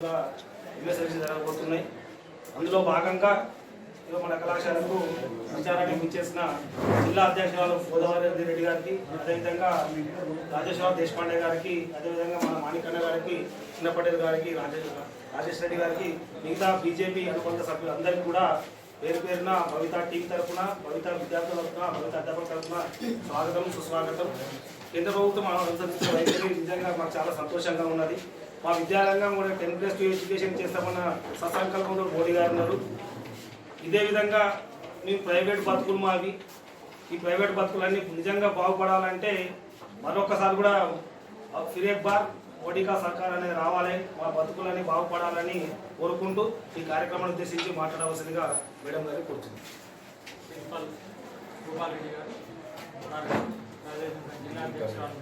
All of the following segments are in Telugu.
యువ జరగబోతున్నాయి. అందులో భాగంగా ఇవాళ మన కళాశాలకు ప్రచారానికి ఇచ్చేసిన జిల్లా అధ్యక్షురాలు గోదావరి రెడ్డి గారికి అదేవిధంగా రాజేశ్వరరావు దేశపాండే గారికి అదేవిధంగా మన మాణికన్న గారికి చిన్న పటేల్ గారికి రాజేష్ రాజేష్ రెడ్డి గారికి మిగతా బీజేపీ అనుబంధ సభ్యులందరికీ కూడా పేరు పేరున భవిత టీం తరఫున భవిత విద్యార్థుల తరఫున భవిత అధ్యాపకుల తరఫున స్వాగతం సుస్వాగతం. కేంద్ర ప్రభుత్వం అనుసరిస్తున్న వైఖరి నిజంగా మాకు చాలా సంతోషంగా ఉన్నది. మా విద్యారంగం కూడా టెన్ ప్లస్ టూ ఎడ్యుకేషన్ చేస్తామన్న సత్సంకల్పంతో మోడీ గారు ఉన్నారు. ఇదే విధంగా మేము ప్రైవేట్ బతుకులు మావి. ఈ ప్రైవేట్ బతుకులన్నీ నిజంగా బాగుపడాలంటే మరొకసారి కూడా ఫిరేక్ బార్ మోడీకా సర్కార్ అనేది రావాలి. మా బతుకులన్నీ బాగుపడాలని కోరుకుంటూ ఈ కార్యక్రమాన్ని ఉద్దేశించి మాట్లాడవలసిందిగా మేడం గారికి కోరుతున్నాను ప్రిన్సిపల్ భూపాలరెడ్డి గారు ఉన్నారు. అదేవిధంగా జిల్లా అధ్యక్షురాలు.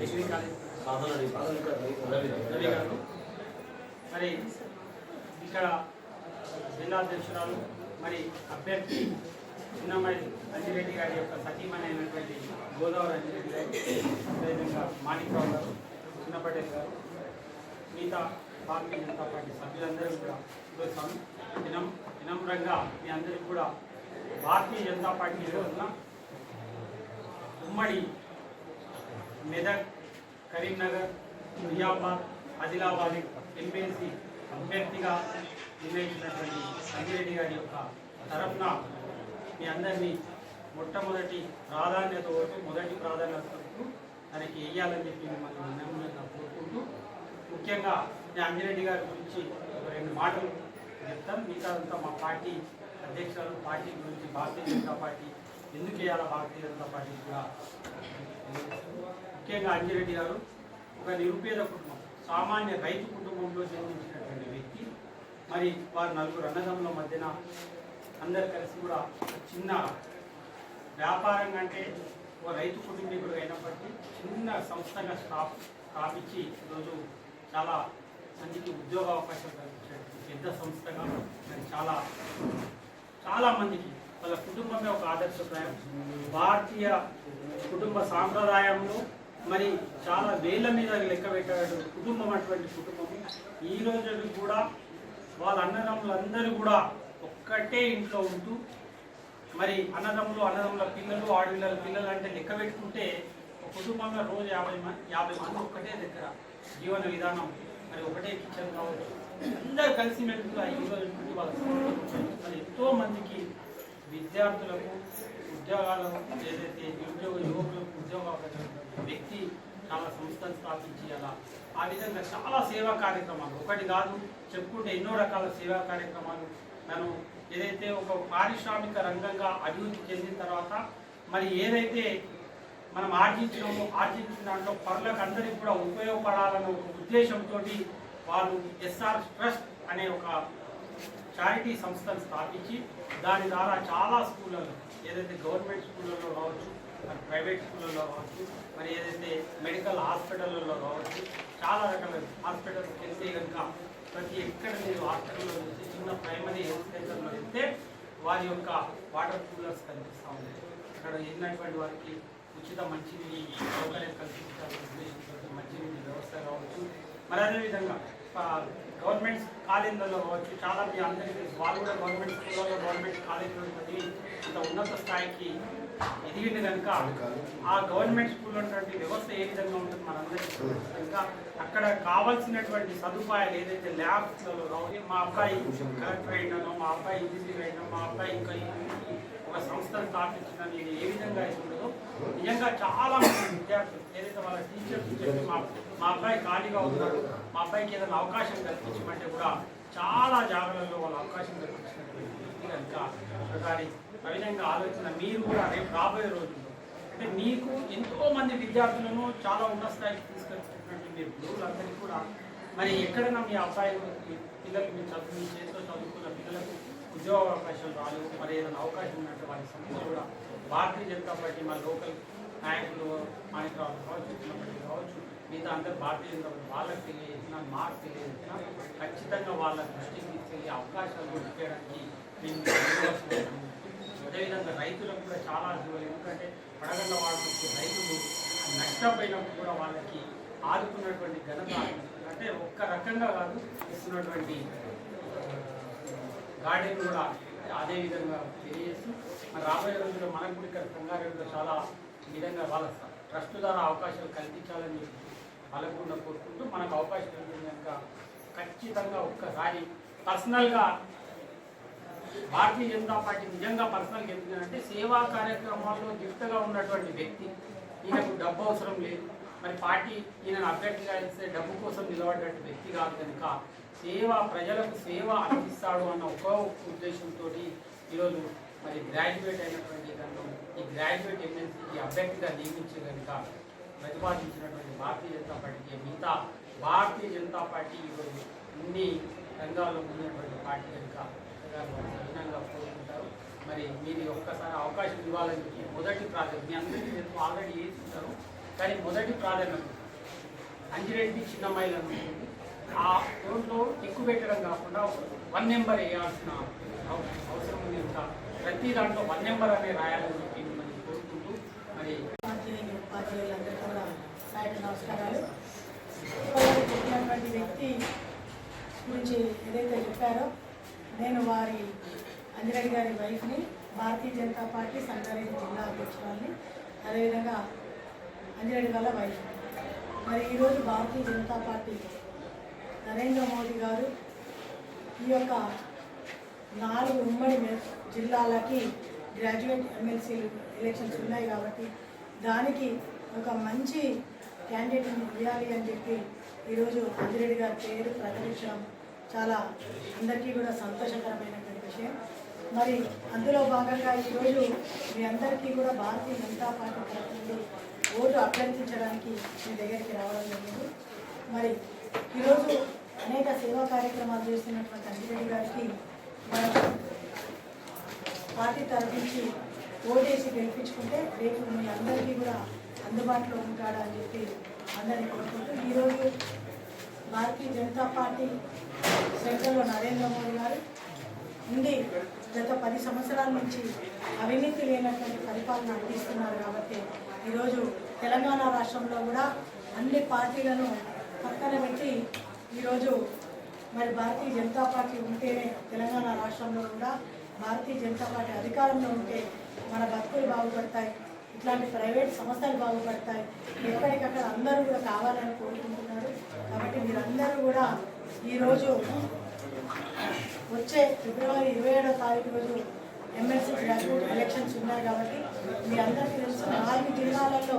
Degree college. గారు మరి ఇక్కడ జిల్లా అధ్యక్షురాలు మరి అభ్యర్థి చిన్నమ్మాయి అంజిరెడ్డి గారి యొక్క సతీమణి గోదావరి అంజిరెడ్డి గారు అదేవిధంగా మాణిక్రావు గారు చిన్నపటేల్ గారు మిగతా భారతీయ జనతా పార్టీ సభ్యులందరూ కూడా చూస్తాను వినం వినమ్రంగా మీ అందరికీ కూడా భారతీయ జనతా పార్టీ రోజున ఉమ్మడి మెదక్ కరీంనగర్ దుర్యాబాద్ ఆదిలాబాద్ ఎంపీఎస్సీ అభ్యర్థిగా నిర్ణయించినటువంటి సంజయ్ గారి యొక్క తరఫున మీ అందరినీ మొట్టమొదటి ప్రాధాన్యత ఓటు మొదటి ప్రాధాన్యత దానికి వేయాలని చెప్పి మిమ్మల్ని వినమ్రంగా కోరుకుంటూ ముఖ్యంగా నేను అంజిరెడ్డి గారి గురించి ఒక రెండు మాటలు చెప్తాం. మిగతాదంతా మా పార్టీ అధ్యక్షులు పార్టీ గురించి భారతీయ జనతా పార్టీ ఎందుకు వేయాలా భారతీయ జనతా పార్టీ కూడా ముఖ్యంగా అంజిరెడ్డి గారు ఒక నిరుపేద కుటుంబం సామాన్య రైతు కుటుంబంలో జన్మించినటువంటి వ్యక్తి. మరి వారు నలుగురు అన్నదమ్ముల మధ్యన అందరు కలిసి కూడా చిన్న వ్యాపారం అంటే ఒక రైతు కుటుంబీకుడు అయినప్పటికీ చిన్న సంస్థగా స్టాప్ స్థాపించి ఈరోజు చాలా మందికి ఉద్యోగ అవకాశం కల్పించినటువంటి పెద్ద సంస్థగా మరి చాలా చాలామందికి వాళ్ళ కుటుంబమే ఒక ఆదర్శప్రాయం. భారతీయ కుటుంబ సాంప్రదాయంలో మరి చాలా వేల మీద లెక్క పెట్టాడు కుటుంబం అటువంటి కుటుంబం. ఈ రోజు కూడా వాళ్ళ అన్నదమ్ములందరూ కూడా ఒక్కటే ఇంట్లో ఉంటూ మరి అన్నదమ్ములు అన్నదమ్ముల పిల్లలు ఆడపిల్లల పిల్లలు అంటే లెక్క పెట్టుకుంటే ఒక కుటుంబంలో రోజు యాభై మంది యాభై మంది ఒక్కటే దగ్గర జీవన విధానం మరి ఒకటే కిచెన్ కావచ్చు. అందరూ కలిసి మెలుగుగా ఈ రోజు వాళ్ళ మరి ఎంతో మందికి విద్యార్థులకు ఉద్యోగాలు ఏదైతే నిరుద్యోగ యువకులకు ఉద్యోగ వ్యక్తి చాలా సంస్థను స్థాపించి అలా ఆ విధంగా చాలా సేవా కార్యక్రమాలు. ఒకటి కాదు చెప్పుకుంటే ఎన్నో రకాల సేవా కార్యక్రమాలు. మనం ఏదైతే ఒక పారిశ్రామిక రంగంగా అభివృద్ధి చెందిన తర్వాత మరి ఏదైతే మనం ఆర్జించినామో ఆర్జించిన దాంట్లో పరులకు అందరికీ కూడా ఉపయోగపడాలన్న ఒక ఉద్దేశంతో వాళ్ళు ఎస్ఆర్ ట్రస్ట్ అనే ఒక చారిటీ సంస్థను స్థాపించి దాని ద్వారా చాలా స్కూళ్ళలో ఏదైతే గవర్నమెంట్ స్కూళ్ళలో కావచ్చు మరి ప్రైవేట్ స్కూళ్ళలో కావచ్చు మరి ఏదైతే మెడికల్ హాస్పిటల్లో కావచ్చు చాలా రకాల హాస్పిటల్స్ వెళ్తే కనుక ప్రతి ఎక్కడ మీరు హాస్పిటల్లో చూసి చిన్న ప్రైమరీ హెల్త్ సెంటర్లో వెళ్తే వారి యొక్క వాటర్ కూలర్స్ కనిపిస్తూ ఉన్నాయి. అక్కడ వెళ్ళినటువంటి వారికి ఉచిత మంచినీటి సౌకర్యం కల్పించాలని ఉద్దేశంతో మంచినీటి వ్యవస్థ కావచ్చు. మరి అదేవిధంగా గవర్నమెంట్ కాలేజీలలో కావచ్చు చాలా మీ అందరికీ వాళ్ళు కూడా గవర్నమెంట్ స్కూల్లో గవర్నమెంట్ కాలేజీలో చదివి అంత ఉన్నత స్థాయికి ఎదిగింది కనుక ఆ గవర్నమెంట్ స్కూల్లో ఉన్నటువంటి వ్యవస్థ ఏ విధంగా ఉంటుంది మనందరికీ కనుక అక్కడ కావాల్సినటువంటి సదుపాయాలు ఏదైతే ల్యాబ్స్ మా అబ్బాయి కలెక్టర్ అయినానో మా అబ్బాయి ఇంజనీర్ అయినా మా అబ్బాయి ఇంకా ఒక సంస్థను స్థాపించిన నేను ఏ విధంగా అయితే ఉండదో నిజంగా చాలా మంది విద్యార్థులు ఏదైతే వాళ్ళ టీచర్స్ చెప్పి మా మా అబ్బాయి ఖాళీగా ఉన్నాడు మా అబ్బాయికి ఏదైనా అవకాశం కల్పించమంటే కూడా చాలా జాగ్రత్తలో వాళ్ళ అవకాశం కల్పించినటువంటి కనుక ఒకసారి ఆ ఆలోచన మీరు కూడా రేపు రాబోయే రోజుల్లో. అంటే మీకు ఎంతో మంది విద్యార్థులను చాలా ఉన్న స్థాయికి తీసుకొచ్చినటువంటి మీరు గురువులందరికీ కూడా మరి ఎక్కడైనా మీ అబ్బాయిలు పిల్లలకు పిల్లలు మీ చదువు మీ చేతిలో చదువుకున్న పిల్లలకు ఉద్యోగ అవకాశాలు రాలేవు మరి ఏదైనా అవకాశం ఉన్నట్టు వారి సమస్యలు కూడా భారతీయ జనతా పార్టీ మా లోకల్ నాయకులు మాణికరావు కావచ్చు చిన్నప్పటి కావచ్చు మిగతా అందరూ భారతీయ జనతా పార్టీ వాళ్ళకి తెలియజేసిన మాకు తెలియజేసిన ఖచ్చితంగా వాళ్ళ దృష్టికి తీసుకెళ్ళి అవకాశాలు ఇప్పించడానికి మేము అదేవిధంగా రైతులకు కూడా చాలా అర్థం ఎందుకంటే పడగల వాళ్ళకి రైతులు నష్టపోయినప్పుడు కూడా వాళ్ళకి ఆదుకున్నటువంటి ఘనత అంటే ఒక్క రకంగా కాదు ఇస్తున్నటువంటి గార్డెన్ కూడా అదే విధంగా తెలియజేస్తూ మరి రాబోయే రోజుల్లో మనకు కూడా ఇక్కడ సంగారెడ్డిలో చాలా విధంగా వాళ్ళ ట్రస్ట్ ద్వారా అవకాశాలు కల్పించాలని చెప్పి కూడా కోరుకుంటూ మనకు అవకాశం కనుక ఖచ్చితంగా ఒక్కసారి పర్సనల్గా భారతీయ జనతా పార్టీ నిజంగా పర్సనల్గా ఎందుకంటే సేవా కార్యక్రమాల్లో గిఫ్ట్గా ఉన్నటువంటి వ్యక్తి ఈయనకు డబ్బు అవసరం లేదు. మరి పార్టీ ఈయన అభ్యర్థిగా ఇస్తే డబ్బు కోసం నిలబడ్డటువంటి వ్యక్తి కాదు కనుక సేవ ప్రజలకు సేవ అందిస్తాడు అన్న ఒక ఉద్దేశంతో ఈరోజు మరి గ్రాడ్యుయేట్ అయినటువంటి దాంట్లో ఈ గ్రాడ్యుయేట్ ఎమ్మెల్సీకి అభ్యర్థిగా నియమించే కనుక ప్రతిపాదించినటువంటి భారతీయ జనతా పార్టీకి మిగతా భారతీయ జనతా పార్టీ ఈరోజు అన్ని రంగాల్లో ఉన్నటువంటి పార్టీ కనుక గారు సవినంగా కోరుకుంటారు. మరి మీరు ఒక్కసారి అవకాశం ఇవ్వాలని మొదటి ప్రాధాన్యత మీ అందరికీ తెలుసు ఆల్రెడీ ఉంటారు. కానీ మొదటి ప్రాధాన్యత అంజిరెడ్డి చిన్నమ్మాయిలు అనుకుంటుంది ఆ రోడ్లో ఎక్కువ పెట్టడం కాకుండా వన్ నెంబర్ వేయాల్సిన అవసరం ఉంది ఇంకా ప్రతి దాంట్లో వన్ నెంబర్ అనే రాయాలని చెప్పి మిమ్మల్ని కోరుకుంటూ మరి ఉపాధ్యాయులు కూడా నమస్కారాలు. చెప్పినటువంటి వ్యక్తి గురించి ఏదైతే చెప్పారో నేను వారి అంజిరెడ్డి గారి వైఫ్ని భారతీయ జనతా పార్టీ సంగారెడ్డి జిల్లా అధ్యక్షురాల్ని. అదేవిధంగా అంజిరెడ్డి వాళ్ళ వైఫ్. మరి ఈరోజు భారతీయ జనతా పార్టీ నరేంద్ర మోదీ గారు ఈ యొక్క నాలుగు ఉమ్మడి జిల్లాలకి గ్రాడ్యుయేట్ ఎమ్మెల్సీలు ఎలక్షన్స్ ఉన్నాయి కాబట్టి దానికి ఒక మంచి క్యాండిడేట్ని ఇవ్వాలి అని చెప్పి ఈరోజు అంజిరెడ్డి గారి పేరు ప్రకటించడం చాలా అందరికీ కూడా సంతోషకరమైనటువంటి విషయం. మరి అందులో భాగంగా ఈరోజు మీ అందరికీ కూడా భారతీయ జనతా పార్టీ తరఫు నుండి ఓటు అభ్యర్థించడానికి మీ దగ్గరికి రావడం జరిగింది. మరి ఈరోజు అనేక సేవా కార్యక్రమాలు చేస్తున్నటువంటి అంజిరెడ్డి గారికి మనం పార్టీ తరఫు ఓటేసి గెలిపించుకుంటే రేపు మీ అందరికీ కూడా అందుబాటులో ఉంటాడా అని చెప్పి అందరినీ కోరుకుంటూ ఈరోజు భారతీయ జనతా పార్టీ సెంట్రల్లో నరేంద్ర మోడీ గారు ఉండి గత పది సంవత్సరాల నుంచి అవినీతి లేనటువంటి పరిపాలన అందిస్తున్నారు కాబట్టి ఈరోజు తెలంగాణ రాష్ట్రంలో కూడా అన్ని పార్టీలను పక్కన పెట్టి ఈరోజు మరి భారతీయ జనతా పార్టీ ఉంటేనే తెలంగాణ రాష్ట్రంలో కూడా భారతీయ జనతా పార్టీ అధికారంలో ఉంటే మన బతుకులు బాగుపడతాయి ఇట్లాంటి ప్రైవేట్ సంస్థలు బాగుపడతాయి ఎక్కడికక్కడ అందరూ కూడా కావాలని కోరుకుంటున్నారు. కాబట్టి మీరందరూ కూడా ఈరోజు వచ్చే ఫిబ్రవరి ఇరవై ఏడో తారీఖు రోజు ఎమ్మెల్సీ గ్రాడ్యుయేట్ ఎలక్షన్స్ ఉన్నాయి కాబట్టి మీ అందరికీ తెలుసు నాలుగు జిల్లాలలో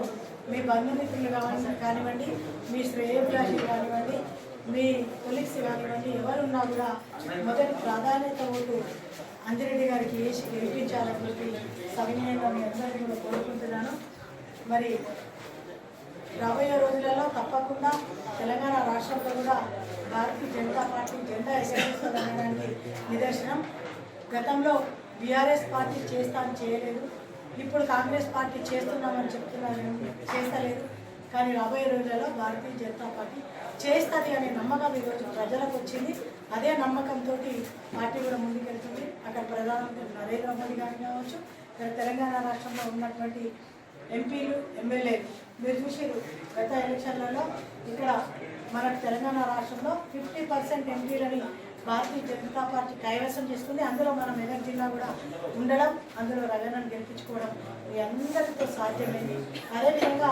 మీ బంధుమిత్రులు కావాలి కానివ్వండి మీ శ్రేయోభిలాషులు కానివ్వండి మీ కొలీగ్స్ కానివ్వండి ఎవరున్నా కూడా మొదటి ప్రాధాన్యత ఓటు అంజిరెడ్డి గారికి వేసి గెలిపించాలని చెప్పి సవినయంగా మీ అందరికీ కూడా కోరుకుంటున్నాను. మరి రాబోయే రోజులలో తప్పకుండా తెలంగాణ రాష్ట్రంలో కూడా భారతీయ జనతా పార్టీ జెండా ఎగరేస్తుందనడానికి నిదర్శనం. గతంలో బీఆర్ఎస్ పార్టీ చేస్తాను చేయలేదు. ఇప్పుడు కాంగ్రెస్ పార్టీ చేస్తున్నామని చెప్తున్నారు చేస్తలేదు. కానీ రాబోయే రోజులలో భారతీయ జనతా పార్టీ చేస్తుంది అనే నమ్మకం ఈరోజు ప్రజలకు వచ్చింది. అదే నమ్మకంతో పార్టీ కూడా ముందుకెళ్తుంది. అక్కడ ప్రధానమంత్రి నరేంద్ర మోదీ గారు కావచ్చు ఇక్కడ తెలంగాణ రాష్ట్రంలో ఉన్నటువంటి ఎంపీలు ఎమ్మెల్యేలు మీరు చూసారు గత ఎలక్షన్లలో ఇక్కడ మన తెలంగాణ రాష్ట్రంలో ఫిఫ్టీ పర్సెంట్ ఎంపీలని భారతీయ జనతా పార్టీ కైవసం చేసుకుంది. అందులో మనం మెదక్ జిల్లా కూడా ఉండడం అందులో రగనను గెలిపించుకోవడం మీ అందరితో సాధ్యమైంది. అదేవిధంగా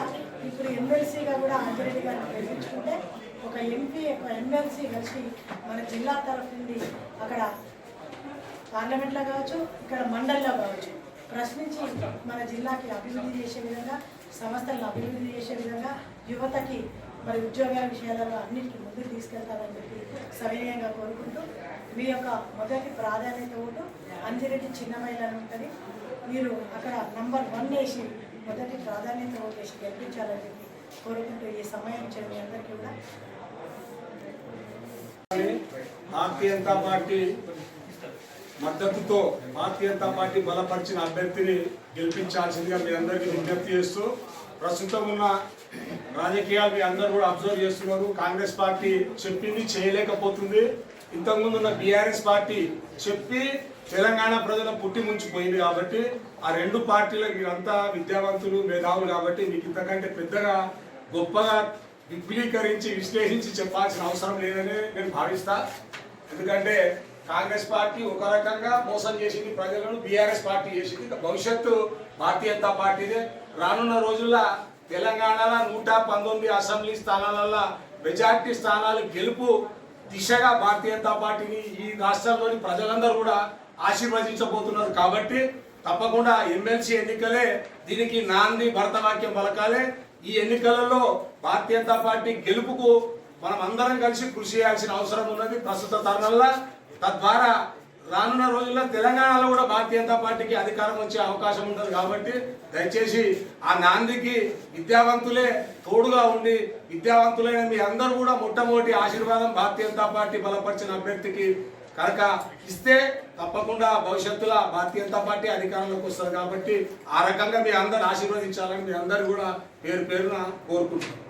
ఇప్పుడు ఎమ్మెల్సీగా కూడా అంజిరెడ్డి గారిని గెలిపించుకుంటే ఒక ఎంపీ ఒక ఎమ్మెల్సీ కలిసి మన జిల్లా తరఫు నుండి అక్కడ పార్లమెంట్లో కావచ్చు ఇక్కడ మండలిలో కావచ్చు ప్రశ్నించి మన జిల్లాకి అభివృద్ధి చేసే విధంగా సంస్థలను అభివృద్ధి చేసే విధంగా యువతకి మరి ఉద్యోగాల విషయాలలో అన్నిటికీ ముందుకు తీసుకెళ్తారని చెప్పి సవినయంగా కోరుకుంటూ మీ యొక్క మొదటి ప్రాధాన్యత ఓటు అంజిరెడ్డి చిన్నమైలని ఉంటుంది. మీరు అక్కడ నంబర్ వన్ వేసి మొదటి ప్రాధాన్యత ఓటు వేసి గెలిపించాలని చెప్పి కోరుకుంటూ ఈ సమయం ఇచ్చిన మీ అందరికీ కూడా. భారతీయ జనతా పార్టీ మద్దతుతో భారతీయ జనతా పార్టీ బలపరిచిన అభ్యర్థిని గెలిపించాల్సిందిగా మీ అందరికీ విజ్ఞప్తి చేస్తూ ప్రస్తుతం ఉన్న రాజకీయాలు మీ అందరూ కూడా అబ్జర్వ్ చేస్తున్నారు. కాంగ్రెస్ పార్టీ చెప్పింది చేయలేకపోతుంది. ఇంతకుముందు ఉన్న బీఆర్ఎస్ పార్టీ చెప్పి తెలంగాణ ప్రజల పుట్టి ముంచిపోయింది కాబట్టి ఆ రెండు పార్టీల మీరంతా విద్యావంతులు మేధావులు కాబట్టి మీకు ఇంతకంటే పెద్దగా గొప్పగా విపులీకరించి విశ్లేషించి చెప్పాల్సిన అవసరం లేదని నేను భావిస్తా. ఎందుకంటే కాంగ్రెస్ పార్టీ ఒక రకంగా మోసం చేసింది ప్రజలను బీఆర్ఎస్ పార్టీ చేసింది. భవిష్యత్తు భారతీయ జనతా పార్టీదే. రానున్న రోజుల్లో తెలంగాణలో నూట పంతొమ్మిది అసెంబ్లీ స్థానాలలో మెజార్టీ స్థానాలు గెలుపు దిశగా భారతీయ జనతా పార్టీని ఈ రాష్ట్రంలోని ప్రజలందరూ కూడా ఆశీర్వదించబోతున్నారు కాబట్టి తప్పకుండా ఎమ్మెల్సీ ఎన్నికలే దీనికి నాంది భరతవాక్యం పలకాలే. ఈ ఎన్నికలలో భారతీయ జనతా పార్టీ గెలుపుకు మనం అందరం కలిసి కృషి చేయాల్సిన అవసరం ఉన్నది. ప్రస్తుత తరుణంలో తద్వారా రానున్న రోజుల్లో తెలంగాణలో కూడా భారతీయ జనతా పార్టీకి అధికారం వచ్చే అవకాశం ఉంటుంది కాబట్టి దయచేసి ఆ నాందికి విద్యావంతులే తోడుగా ఉండి విద్యావంతులైన మీ అందరూ కూడా మొట్టమొదటి ఆశీర్వాదం భారతీయ జనతా పార్టీ బలపరిచిన అభ్యర్థికి కనుక ఇస్తే తప్పకుండా భవిష్యత్తులో భారతీయ జనతా పార్టీ అధికారంలోకి వస్తారు కాబట్టి ఆ రకంగా మీ అందరు ఆశీర్వదించాలని మీ అందరు కూడా పేరు పేరున కోరుకుంటున్నాను